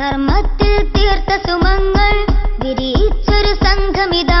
ധർമ്മത്തിൽ തീർത്ത സുമങ്ങൾ വിരിയിച്ചൊരു സംഘമിതാ.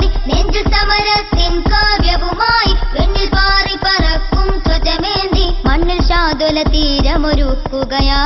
हो गया।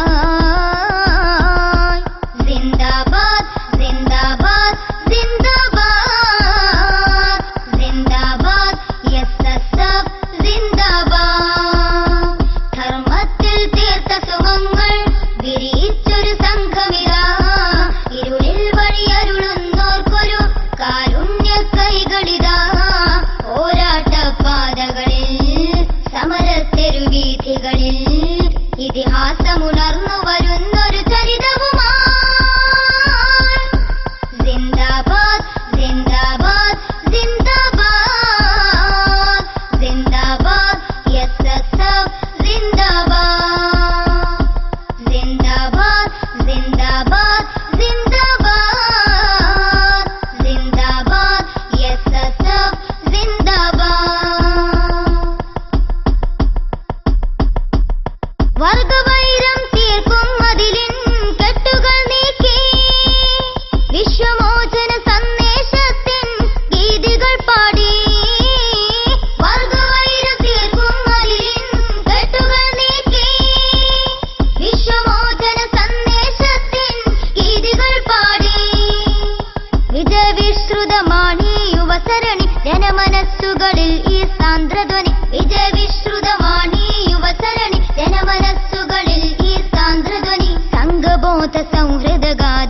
മനസ്സുകളിൽ ഈ സാന്ദ്രധ്വനി വിജയവിശ്രുതമാണീ യുവസരണി. ജനമനസ്സുകളിൽ ഈ സാന്ദ്രധ്വനി സംഘബോധ സംഹൃതകാല